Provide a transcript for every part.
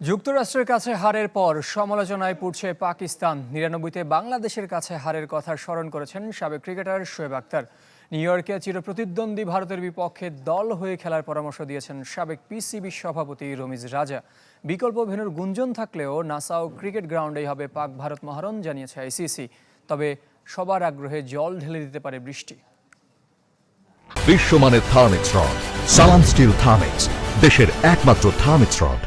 যুক্তরাষ্ট্রের কাছে হারের পর সমালোচনায় পড়ছে পাকিস্তান। নিরানব্বইতে বাংলাদেশের কাছে হারের কথা স্মরণ করেছেন সাবেক ক্রিকেটার শোয়েব আক্তার নিউ ইয়র্কে চিরপ্রতিদ্বন্দ্বী ভারতের বিপক্ষে দল হয়ে খেলার পরামর্শ দিয়েছেন সাবেক পিসিবি সভাপতি রমিজ রাজা। বিকল্প ভেন্যুর গুঞ্জন থাকলেও নাসাও ক্রিকেট গ্রাউন্ডেই হবে পাক ভারত মহারণ, জানিয়েছে আইসিসি। তবে সবার আগ্রহে জল ঢেলে দিতে পারে বৃষ্টি। বিশ্বমানের Thermex rod, Salam steel Thermex, দেশের একমাত্র থার্মিক্স রড।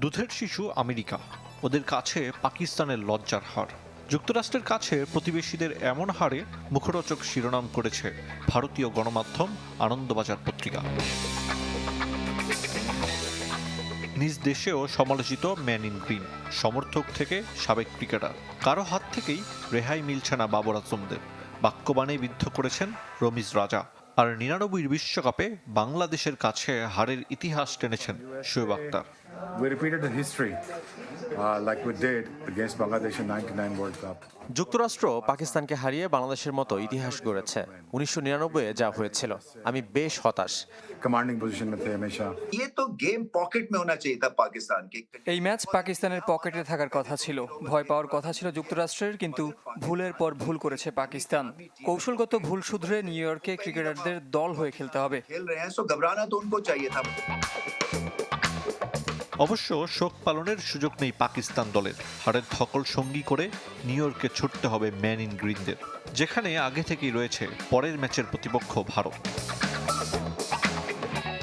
দুধের শিশু আমেরিকা, ওদের কাছে পাকিস্তানের লজ্জার হার। যুক্তরাষ্ট্রের কাছে প্রতিবেশীদের এমন হারে মুখরোচক শিরোনাম করেছে ভারতীয় গণমাধ্যম আনন্দবাজার পত্রিকা। নিজ দেশেও সমালোচিত ম্যান ইন গ্রিন, সমর্থক থেকে সাবেক ক্রিকেটার। কারও হাত থেকেই রেহাই মিলছে না বাবর আজমদের। বাক্যবাণে বিদ্ধ করেছেন রমিজ রাজা। আর নিরানব্বই বিশ্বকাপে বাংলাদেশের কাছে হারের ইতিহাস টেনেছেন শোয়েব আক্তার। যুক্তরাষ্ট্র পাকিস্তানকে হারিয়ে বাংলাদেশের মতো ইতিহাস গড়েছে। উনিশশো নিরানব্বই যা হয়েছিল আমি বেশ হতাশ। কমান্ডিং এই ম্যাচ পাকিস্তানের পকেটে থাকার কথা ছিল। ভয় পাওয়ার কথা ছিল যুক্তরাষ্ট্রের কিন্তু ভুলের পর ভুল করেছে পাকিস্তান। কৌশলগত ভুল শুধরে নিউ ইয়র্কে ক্রিকেটারদের দল হয়ে খেলতে হবে। অবশ্য শোক পালনের সুযোগ নেই পাকিস্তান দলের। হারের ধকল সঙ্গী করে নিউ ইয়র্কে ছুটতে হবে ম্যান ইন গ্রিনদের, যেখানে আগে থেকেই রয়েছে পরের ম্যাচের প্রতিপক্ষ ভারত।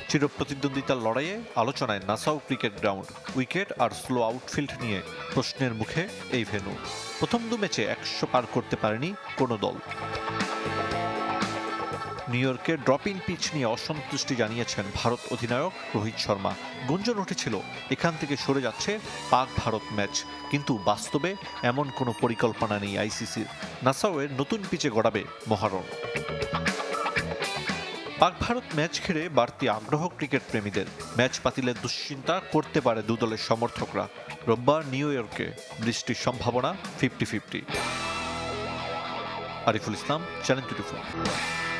চিরপ্রতিদ্বন্দ্বিতার লড়াইয়ে আলোচনায় নাসাউ ক্রিকেট গ্রাউন্ড, উইকেট আর স্লো আউটফিল্ড নিয়ে প্রশ্নের মুখে এই ভেন্যু। প্রথম দু ম্যাচে একশো পার করতে পারেনি কোনো দল। নিউ ইয়র্কে ড্রপ পিচ নিয়ে অসন্তুষ্টি জানিয়েছেন ভারত অধিনায়ক রোহিত শর্মা। গুঞ্জন উঠেছিল, এখান থেকে সরে যাচ্ছে পাক ভারত ম্যাচ। কিন্তু বাস্তবে এমন কোনো পরিকল্পনা নেই আইসিসির। নাসাওয়ের নতুন পিচে গড়াবে মহারণ। পাক ভারত ম্যাচ ঘিরে বাড়তি আগ্রহ ক্রিকেট প্রেমীদের। ম্যাচ বাতিলের দুশ্চিন্তা করতে পারে দু দলের সমর্থকরা। রোববার নিউ ইয়র্কে বৃষ্টির সম্ভাবনা fifty fifty Ariful Islam channel twenty